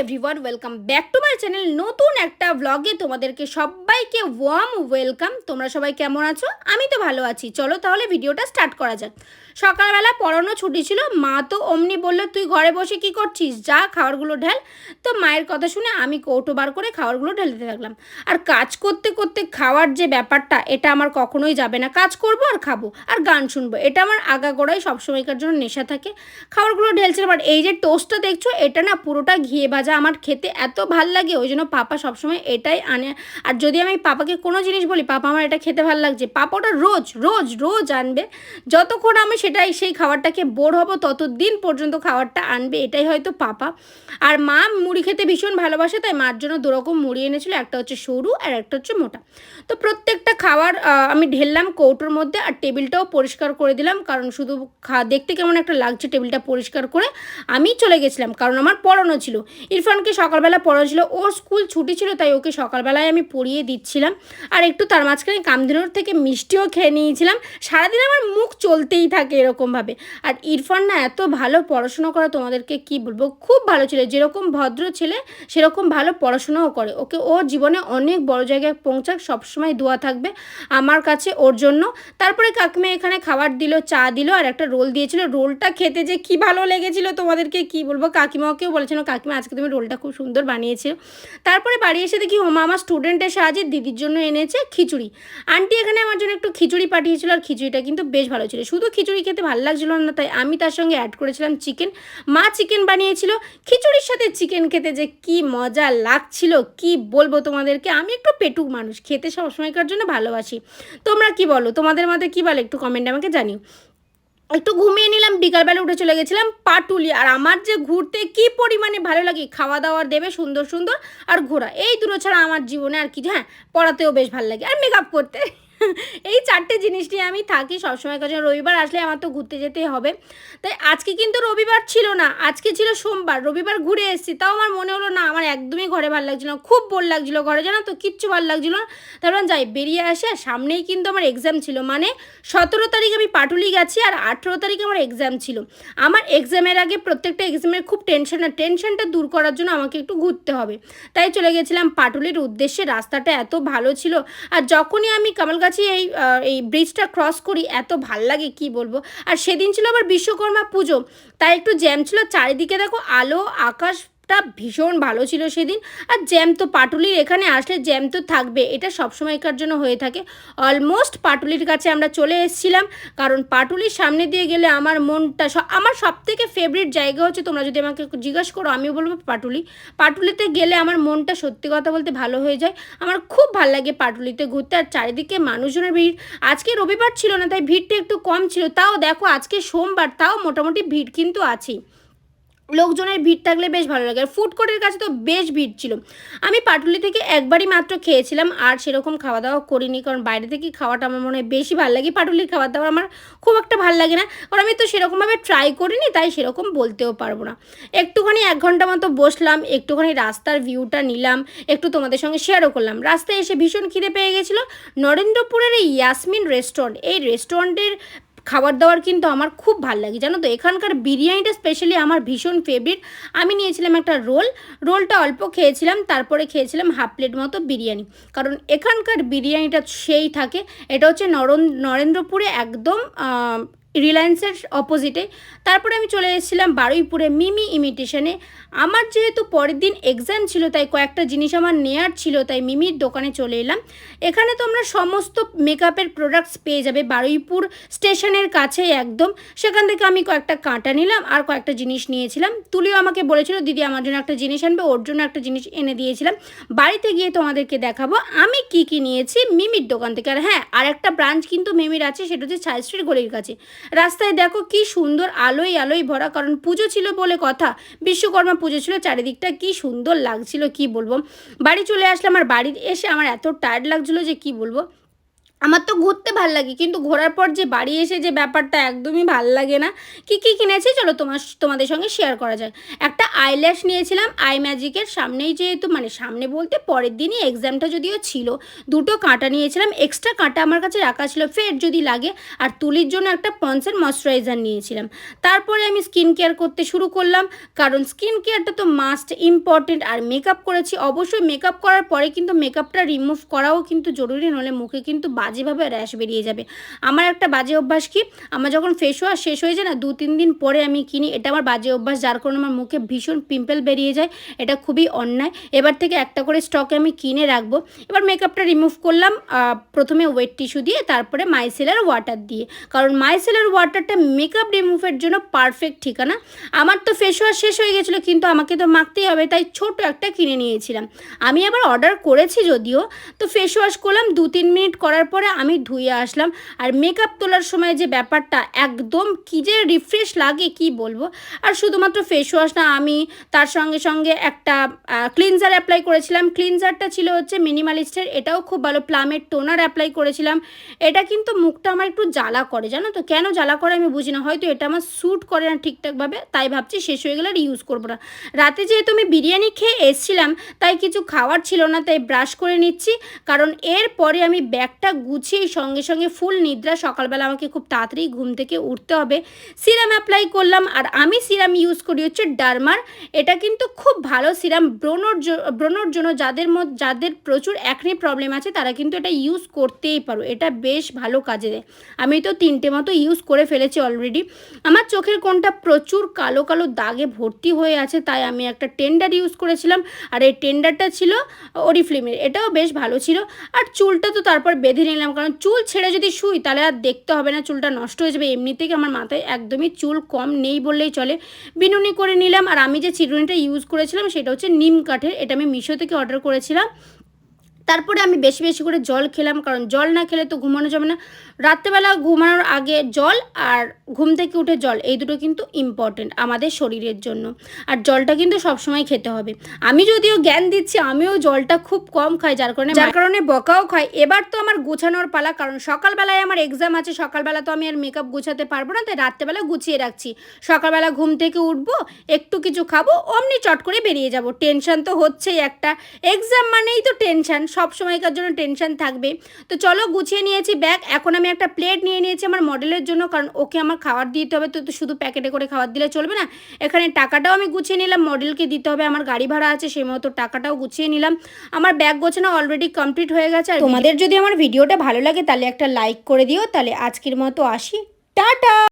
Everyone welcome back to my channel নতুন একটা ব্লগে তোমাদেরকে সবাইকে ওয়ার্ম ওয়েলকাম তোমরা সবাই কেমন আছো? আমি তো ভালো আছি। চলো তাহলে ভিডিওটা স্টার্ট করা যাক। সকালবেলা পড়ানো ছুটি ছিল। মা তো অমনি বলল, তুই ঘরে বসে কি করছিস? যা, খাবারগুলো ঢেল। তো মায়ের কথা শুনে আমি কৌটো বার করে খাবারগুলো ঢেলতে থাকলাম। আর কাজ করতে করতে খাওয়ার যে ব্যাপারটা, এটা আমার কখনোই যাবে না। কাজ করব আর খাব। আর গান শুনব। এটা আমার আগাগোড়াই সবসময়কার জন্য নেশা থাকে। খাবারগুলো ঢেলছিলাম। আর এই যে টোস্টটা দেখছ, এটা না পুরোটা ঘিয়ে ভাজা আমার খেতে এত ভালো লাগে, ওই জন্য পাপা সবসময় এটাই আনে। আর যদি আমি পাপাকে কোনো জিনিস বলি, পাপা, আমার এটা খেতে ভালো লাগছে। পাপা ওটা রোজ রোজ রোজ আনবে। যতক্ষণ আমি সেটাই, সেই খাবারটাকে বোর হব, ততদিন পর্যন্ত খাবারটা আনবে, এটাই হয়তো পাপা। আর মা মুড়ি খেতে ভীষণ ভালোবাসে, তাই মার জন্য দুরকম মুড়ি এনেছিল, একটা হচ্ছে সরু আর একটা হচ্ছে মোটা। তো প্রত্যেকটা খাবার আমি ঢেললাম কৌটোর মধ্যে আর টেবিলটাও পরিষ্কার করে দিলাম, কারণ শুধু খা, দেখতে কেমন একটা লাগছে টেবিলটা পরিষ্কার করে। আমি চলে গেছিলাম, কারণ আমার পড়ানো ছিল। ইরফানকে সকালবেলা পড়ানো ছিল। ওর স্কুল ছুটি ছিল, তাই ওকে সকালবেলায় আমি পড়িয়ে দিচ্ছিলাম। আর একটু তার মাঝখানে কামধেনুর থেকে মিষ্টিও খেয়ে নিয়েছিলাম। সারাদিন আমার মুখ চলতেই থাকে এরকমভাবে। আর ইরফান না এত ভালো পড়াশুনো করা, তোমাদেরকে কি বলব? খুব ভালো ছিল, যেরকম ভদ্র ছেলে, সেরকম ভালো পড়াশোনাও করে। ওকে ও জীবনে অনেক বড় জায়গায় পৌঁছাক, সবসময় দোয়া থাকবে আমার কাছে ওর জন্য। তারপরে কাকিমা এখানে খাবার দিল, চা দিল, আর একটা রোল দিয়েছিল। রোলটা খেতে যে কি ভালো লেগেছিল তোমাদেরকে কি বলব? কাকিমাকেও বলেছিল, কাকিমা, আজকে তুমি রোলটা খুব সুন্দর বানিয়েছিল তারপরে বাড়ি এসে দেখি হোমা আমার স্টুডেন্টের সাহায্যে দিদির জন্য এনেছে খিচুড়ি। আন্টি এখানে আমার জন্য একটু খিচুড়ি পাঠিয়েছিল আর খিচুড়িটা কিন্তু বেশ ভালো ছিল। শুধু খিচুড়ি খেতে ভালো লাগছিল না, তাই আমি তার সঙ্গে অ্যাড করেছিলাম চিকেন মা চিকেন বানিয়েছিল। খিচুড়ির সাথে চিকেন খেতে যে কি মজা লাগছিল, কি বলব তোমাদেরকে? আমি একটু পেটুক মানুষ, খেতে সবসময়কার জন্য ভালোবাসি। তোমরা কি বলো? তোমাদের মধ্যে কি বলো? একটু কমেন্টে আমাকে জানিও। একটু ঘুমিয়ে নিলাম, বিকালবেলা উঠে চলে গেছিলাম পাটুলি আর আমার যে ঘুরতে কি পরিমাণে ভালো লাগে খাওয়া দাওয়ার দেবে সুন্দর সুন্দর আর ঘোরা। এই দুটো ছাড়া আমার জীবনে আর কি হ্যাঁ পড়াতেও বেশ ভালো লাগে। আর মেকআপ করতে। এই চারটে জিনিস নিয়ে আমি থাকি সবসময় কাছে। রবিবার আসলে আমার তো ঘুরতে যেতেই হবে। তাই আজকে কিন্তু রবিবার ছিল না, আজকে ছিল সোমবার। রবিবার ঘুরে এসেছি, তাও আমার মনে হলো না, আমার একদমই ঘরে ভালো লাগছিল না, খুব বোর লাগছিল ঘরে, জানো তো? কিচ্ছু ভালো লাগছিল না। তারপর যাই, বেরিয়ে আসে সামনেই কিন্তু আমার এক্সাম ছিল। মানে সতেরো তারিখ আমি পাটুলি গেছি, আর আঠেরো তারিখ আমার এক্সাম ছিল। আমার এক্সামের আগে প্রত্যেকটা এক্সামের খুব টেনশন আর টেনশনটা দূর করার জন্য আমাকে একটু ঘুরতে হবে। তাই চলে গেছিলাম পাটুলির উদ্দেশ্যে, রাস্তাটা এত ভালো ছিল, আর যখনই আমি কামালগাছি এই এই ব্রিজটা ক্রস করি, এত ভালো লাগে, কি বলব? আর সেদিন ছিল আবার বিশ্বকর্মা পুজো, তাই একটু জ্যাম ছিল, চারিদিকে দেখো আলো, আকাশ টা ভীষণ ভালো ছিল সেদিন। আর জ্যাম তো পাটুলির এখানে আসলে জ্যাম তো থাকবে, এটা সবসময়কার জন্য হয়ে থাকে। অলমোস্ট পাটুলির কাছে আমরা চলে এসেছিলাম, কারণ পাটুলির সামনে দিয়ে গেলে আমার মনটা আমার সব থেকে ফেভারিট জায়গা হচ্ছে, তোমরা যদি আমাকে জিজ্ঞেস করো, আমিও বলব পাটুলি। পাটুলিতে গেলে আমার মনটা সত্যি কথা বলতে ভালো হয়ে যায়। আমার খুব ভালো লাগে পাটুলিতে ঘুরতে, আর চারিদিকে মানুষজনের ভিড়। আজকে রবিবার ছিল না, তাই ভিড়টা একটু কম ছিল। তাও দেখো, আজকে সোমবার, তাও মোটামুটি ভিড় কিন্তু আছেই। লোকজনের ভিড় থাকলে বেশ ভালো লাগে। আর ফুড কোর্টের কাছে তো বেশ ভিড় ছিল। আমি পাটুলি থেকে একবারই মাত্র খেয়েছিলাম, আর সেরকম খাওয়া দাওয়া করিনি, কারণ বাইরে থেকে খাওয়াটা আমার মনে হয় বেশি ভালো লাগে। পাটুলির খাওয়া দাওয়া আমার খুব একটা ভালো লাগে না, কারণ আমি তো সেরকমভাবে ট্রাই করিনি, তাই সেরকম বলতেও পারব না। একটুখানি এক ঘণ্টা মতো বসলাম, একটুখানি রাস্তার ভিউটা নিলাম, একটু তোমাদের সঙ্গে শেয়ারও করলাম। রাস্তায় এসে ভীষণ খিদে পেয়ে গেছিল। নরেন্দ্রপুরের এই ইয়াসমিন রেস্টুরেন্ট এই রেস্টুরেন্টের খাবার দাবার কিন্তু আমার খুব ভালো লাগে, জানো তো? এখানকার বিরিয়ানিটা স্পেশালি আমার ভীষণ ফেভারিট আমি নিয়েছিলাম একটা রোল, রোলটা অল্প খেয়েছিলাম, তারপরে খেয়েছিলাম হাফ প্লেট মতো বিরিয়ানি। কারণ এখানকার বিরিয়ানিটা সেই থাকে, এটা হচ্ছে নরন, নরেন্দ্রপুরে একদম রিলায়েন্সের অপোজিটে তারপরে আমি চলে এসেছিলাম বারুইপুরে মিমি ইমিটেশনে আমার যেহেতু পরের দিন এক্সাম ছিল, তাই কয়েকটা জিনিস আমার নেয়ার ছিল, তাই মিমির দোকানে চলে এলাম। এখানে তোমরা সমস্ত মেকআপের প্রোডাক্টস পেয়ে যাবে, বারুইপুর স্টেশনের কাছেই একদম। সেখান থেকে আমি কয়েকটা কাঁটা নিলাম আর কয়েকটা জিনিস নিয়েছিলাম। তুলিও আমাকে বলেছিল, দিদি, আমার জন্য একটা জিনিস আনবে, ওর জন্য একটা জিনিস এনে দিয়েছিলাম। বাড়িতে গিয়ে তোমাদেরকে দেখাবো, আমি কি কি নিয়েছি মিমির দোকান থেকে। আর হ্যাঁ আর একটা ব্রাঞ্চ কিন্তু মিমির আছে, সেটা হচ্ছে ছায়াশ্রীর গলির কাছে। রাস্তায় দেখো কি সুন্দর আলোয় আলোয় ভরা, কারণ পুজো ছিল বলে কথা। বিশ্বকর্মা পুজো ছিল, চারিদিকটা কি সুন্দর লাগছিল, কি বলব? বাড়ি চলে আসলাম, আর বাড়ি এসে আমার এত টায়ার্ড লাগছিল যে কি বলব? আমার তো ঘুরতে ভালো লাগে, কিন্তু ঘোরার পর যে বাড়ি এসে যে ব্যাপারটা একদমই ভালো লাগে না। কি কি কিনেছি? চলো তোমার, তোমাদের সঙ্গে শেয়ার করা যায় একটা আইল্যাশ নিয়েছিলাম আই ম্যাজিকের সামনেই যেহেতু মানে সামনে বলতে পরের দিনই এক্সামটা যদিও ছিল, দুটো কাঁটা নিয়েছিলাম এক্সট্রা কাঁটা আমার কাছে রাখা ছিল ফের যদি লাগে, আর তুলির জন্য একটা পন্সের ময়শ্চারাইজার নিয়েছিলাম। তারপরে আমি স্কিন কেয়ার করতে শুরু করলাম, কারণ স্কিন কেয়ারটা তো মাস্ট ইম্পর্টেন্ট আর মেকআপ করেছি, অবশ্যই মেকআপ করার পরে কিন্তু মেকআপটা রিমুভ করাও কিন্তু জরুরি নলে মুখে কিন্তু বাজেভাবে র্যাশ বেরিয়ে যাবে। আমার একটা বাজে অভ্যাস কি? আমার যখন ফেস ওয়াশ শেষ হয়ে যায় না, দু তিন দিন পরে আমি কিনি, এটা আমার বাজে অভ্যাস, যার কারণে আমার মুখে ভীষণ পিম্পল বেরিয়ে যায়, এটা খুবই অন্যায়। এবার থেকে একটা করে স্টকে আমি কিনে রাখব। এবার মেকআপটা রিমুভ করলাম প্রথমে ওয়েট টিস্যু দিয়ে, তারপরে মাইসেলার ওয়াটার দিয়ে। কারণ মাইসেলার ওয়াটারটা মেকআপ রিমুভের জন্য পারফেক্ট ঠিকানা। আমার তো ফেস ওয়াশ শেষ হয়ে গেছিল, কিন্তু আমাকে তো মাখতেই হবে, তাই ছোট একটা কিনে নিয়েছিলাম। আমি আবার অর্ডার করেছি যদিও, তো ফেস ওয়াশ করলাম, দু তিন মিনিট করার পরে আমি ধুয়ে আসলাম। আর মেকআপ তোলার সময় যে ব্যাপারটা একদম কী যে রিফ্রেশ লাগে কি বলব? আর শুধুমাত্র ফেস ওয়াশ না, আমি তার সঙ্গে সঙ্গে একটা ক্লিনজার অ্যাপ্লাই করেছিলাম। ক্লিনজারটা ছিল হচ্ছে মিনিমালিস্টের এটাও খুব ভালো। প্লামের টোনার অ্যাপ্লাই করেছিলাম। এটা কিন্তু মুখটা আমার একটু জ্বালা করে, জানো তো? কেন জ্বালা করে আমি বুঝি না। হয়তো এটা আমার স্যুট করে না ঠিকঠাকভাবে, তাই ভাবছি শেষ হয়ে গেলে আর ইউজ করব না। রাতে যেহেতু আমি বিরিয়ানি খেয়ে এসছিলাম, তাই কিছু খাওয়ার ছিল না, তাই ব্রাশ করে নিচ্ছি। কারণ এরপরে আমি ব্যাগটা গুছিয়ে সঙ্গে সঙ্গে ফুল নিদ্রা সকালবেলা আমাকে খুব তাড়াতাড়ি ঘুম থেকে উঠতে হবে। সিরাম অ্যাপ্লাই করলাম আর আমি সিরাম ইউজ করি হচ্ছে ডারমার। এটা কিন্তু খুব ভালো সিরাম। ব্রণর ব্রণর জন্য যাদের মধ্যে যাদের প্রচুর অ্যাকনে প্রবলেম আছে, তারা কিন্তু এটা ইউজ করতেই পারো। এটা বেশ ভালো কাজে দেয়। আমি তো তিনটে মতো ইউজ করে ফেলেছি অলরেডি আমার চোখের কোনটা প্রচুর কালো কালো দাগে ভর্তি হয়ে আছে, তাই আমি একটা টেন্ডার ইউজ করেছিলাম। আর এই টেন্ডারটা ছিল ওরিফ্লিমের এটাও বেশ ভালো ছিল। আর চুলটা তো তারপর বেঁধে নিলাম। কারণ চুল ছেড়ে যদি শুই, তাহলে আর দেখতে হবে না, চুলটা নষ্ট হয়ে যাবে। এমনি থেকে আমার মাথায় একদমই চুল কম নেই বললেই চলে। বিনুনি করে নিলাম, আর আমি যে চিরুনিটা ইউজ করেছিলাম, সেটা হচ্ছে নিম কাঠের, এটা আমি মিশো থেকে অর্ডার করেছিলাম। তারপরে আমি বেশি বেশি করে জল খেলাম কারণ জল না খেলে তো ঘুমানো যাবে না। রাত্রেবেলা ঘুমানোর আগে জল আর ঘুম থেকে উঠে জল এই দুটো কিন্তু ইম্পর্টেন্ট আমাদের শরীরের জন্য। আর জলটা কিন্তু সবসময় খেতে হবে। আমি যদিও জ্ঞান দিচ্ছি আমিও জলটা খুব কম খাই যার কারণে যার কারণে বকাও খাই। এবার তো আমার গোছানোর পালা কারণ সকালবেলায় আমার এক্সাম আছে সকালবেলা তো আমি আর মেকআপ গুছাতে পারব না তাই রাত্রেবেলা গুছিয়ে রাখছি। সকালবেলা ঘুম থেকে উঠবো একটু কিছু খাব অমনি চট করে বেরিয়ে যাব। টেনশন তো হচ্ছেই একটা। এক্সাম মানেই তো টেনশন সব সময়কার জন্য টেনশন থাকবে। তো চলো গুছিয়ে নিয়েছি ব্যাগ এখন আমি একটা প্লেট নিয়ে নিয়েছি আমার মডেলের জন্য, কারণ ওকে আমার খাবার দিতে হবে। তো শুধু প্যাকেটে করে খাবার দিলে চলবে না। এখানে টাকাটাও আমি গুছিয়ে নিলাম মডেলকে দিতে হবে। আমার গাড়ি ভাড়া আছে, সেই মতো টাকাটাও গুছিয়ে নিলাম। আমার ব্যাগ গোছানো অলরেডি কমপ্লিট হয়ে গেছে। আর তোমাদের যদি আমার ভিডিওটা ভালো লাগে, তাহলে একটা লাইক করে দিও। তাহলে আজকের মতো আসি। টাটা!